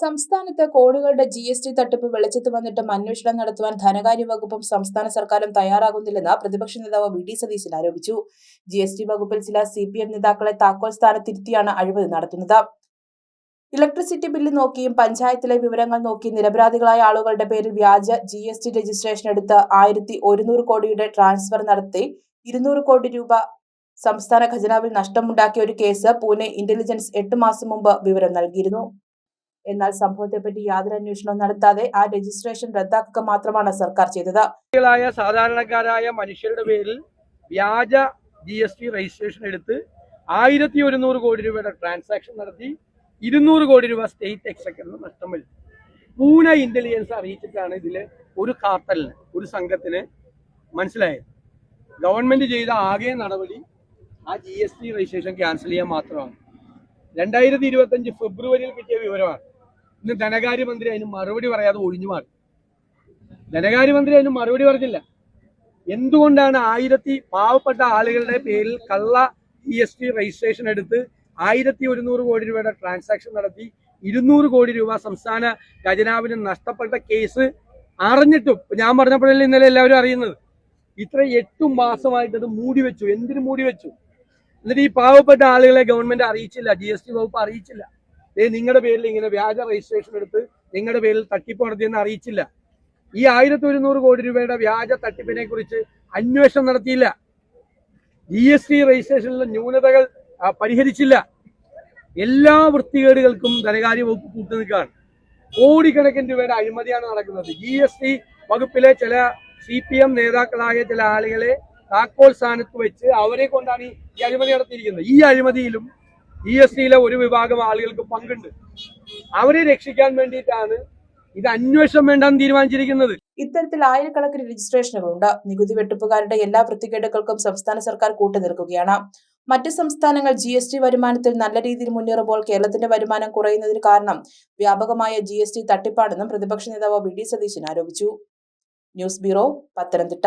സംസ്ഥാനത്ത് കോടികളുടെ G S T തട്ടിപ്പ് വെളിച്ചത്ത് വന്നിട്ടും അന്വേഷണം നടത്തുവാൻ ധനകാര്യ വകുപ്പും സംസ്ഥാന സർക്കാരും തയ്യാറാകുന്നില്ലെന്ന് പ്രതിപക്ഷ നേതാവ് വി ഡി സതീശൻ ആരോപിച്ചു. ജി എസ് ടി വകുപ്പിൽ ചില സി പി എം നേതാക്കളെ താക്കോൽ സ്ഥാനത്തിരുത്തിയാണ് അഴിമതി നടത്തുന്നത്. ഇലക്ട്രിസിറ്റി ബില്ല് നോക്കിയും പഞ്ചായത്തിലെ വിവരങ്ങൾ നോക്കി നിരപരാധികളായ ആളുകളുടെ പേരിൽ വ്യാജ ജി എസ് ടി രജിസ്ട്രേഷൻ എടുത്ത് ആയിരത്തി ഒരുന്നൂറ് കോടിയുടെ ട്രാൻസ്ഫർ നടത്തി ഇരുന്നൂറ് കോടി രൂപ സംസ്ഥാന ഖജനാവിൽ നഷ്ടമുണ്ടാക്കിയ ഒരു കേസ് പൂനെ ഇന്റലിജൻസ് എട്ട് മാസം മുമ്പ് വിവരം നൽകിയിരുന്നു. എന്നാൽ സംഭവത്തെപ്പറ്റി യാതൊരു അന്വേഷണവും നടത്താതെ ആ രജിസ്ട്രേഷൻ റദ്ദാക്കുക മാത്രമാണ് സർക്കാർ ചെയ്തത്. സാധാരണക്കാരായ മനുഷ്യരുടെ പേരിൽ വ്യാജ ജി എസ് ടി രജിസ്ട്രേഷൻ എടുത്ത് ആയിരത്തി ഒരുന്നൂറ് കോടി രൂപയുടെ ട്രാൻസാക്ഷൻ നടത്തി ഇരുന്നൂറ് കോടി രൂപ സ്റ്റേറ്റ് എക്സക്കറിന് നഷ്ടം വരുത്തി പൂനെ ഇന്റലിജൻസ് അറിയിച്ചിട്ടാണ് ഇതിൽ ഒരു കാർട്ടലിന് ഒരു സംഘത്തിന് മനസ്സിലായത്. ഗവൺമെന്റ് ചെയ്ത ആകെ നടപടി ആ G S T registration cancel ചെയ്യാൻ മാത്രമാണ്. രണ്ടായിരത്തി ഇരുപത്തഞ്ച് ഫെബ്രുവരിയിൽ കിട്ടിയ വിവരമാണ്. ഇന്ന് ധനകാര്യമന്ത്രി അതിന് മറുപടി പറയാതെ ഒഴിഞ്ഞു മാറി. ധനകാര്യമന്ത്രി അതിന് മറുപടി പറഞ്ഞില്ല. എന്തുകൊണ്ടാണ് ആയിരത്തി പാവപ്പെട്ട ആളുകളുടെ പേരിൽ കള്ള ജി എസ് ടി രജിസ്ട്രേഷൻ എടുത്ത് ആയിരത്തി ഒരുന്നൂറ് കോടി രൂപയുടെ ട്രാൻസാക്ഷൻ നടത്തി ഇരുന്നൂറ് കോടി രൂപ സംസ്ഥാന ഖജനാവിന് നഷ്ടപ്പെട്ട കേസ് അറിഞ്ഞിട്ടും ഞാൻ പറഞ്ഞപ്പോഴല്ലേ ഇന്നലെ എല്ലാവരും അറിയുന്നത്. ഇത്ര എട്ടു മാസമായിട്ട് അത് മൂടി വെച്ചു. എന്തിനു മൂടി വെച്ചു? എന്നിട്ട് ഈ പാവപ്പെട്ട ആളുകളെ ഗവൺമെന്റ് അറിയിച്ചില്ല ജി വകുപ്പ് അറിയിച്ചില്ല. നിങ്ങളുടെ പേരിൽ ഇങ്ങനെ വ്യാജ രജിസ്ട്രേഷൻ എടുത്ത് നിങ്ങളുടെ പേരിൽ തട്ടിപ്പ് നടത്തിയെന്ന് അറിയിച്ചില്ല. ഈ ആയിരത്തി ഒരുന്നൂറ് കോടി രൂപയുടെ വ്യാജ തട്ടിപ്പിനെ കുറിച്ച് അന്വേഷണം നടത്തിയില്ല. ജി എസ് ടി രജിസ്ട്രേഷനിലെ ന്യൂനതകൾ പരിഹരിച്ചില്ല. എല്ലാ വൃത്തികേടുകൾക്കും ധനകാര്യ വകുപ്പ് കൂട്ടു നിൽക്കുകയാണ് കോടിക്കണക്കിന് രൂപയുടെ അഴിമതിയാണ് നടക്കുന്നത്. ജി എസ് ടി വകുപ്പിലെ ചില സി പി എം നേതാക്കളായ ചില ആളുകളെ താക്കോൽ സ്ഥാനത്ത് വെച്ച് അവരെ കൊണ്ടാണ് ഈ അഴിമതി നടത്തിയിരിക്കുന്നത്. ഈ അഴിമതിയിലും ജി എസ് ടിയിലെ ഒരു വിഭാഗം ആളുകൾക്ക് പങ്കുണ്ട്. അവരെ രക്ഷിക്കാൻ വേണ്ടിയിട്ടാണ് ഇത് അന്വേഷണം വേണ്ടെന്ന് തീരുമാനിച്ചിരിക്കുന്നത്. ഇത്തരത്തിൽ ആയിരക്കണക്കിന് രജിസ്ട്രേഷനുകളുണ്ട്. നികുതി വെട്ടിപ്പുകാരുടെ എല്ലാ വൃത്തികേടുകൾക്കും സംസ്ഥാന സർക്കാർ കൂട്ടുനിൽക്കുകയാണ്. മറ്റ് സംസ്ഥാനങ്ങൾ ജി എസ് ടി വരുമാനത്തിൽ നല്ല രീതിയിൽ മുന്നേറുമ്പോൾ കേരളത്തിന്റെ വരുമാനം കുറയുന്നതിന് കാരണം വ്യാപകമായ ജി എസ് ടി തട്ടിപ്പാണെന്നും പ്രതിപക്ഷ നേതാവ് വി ഡി സതീശൻ ആരോപിച്ചു. News bureau Pathanamthitta.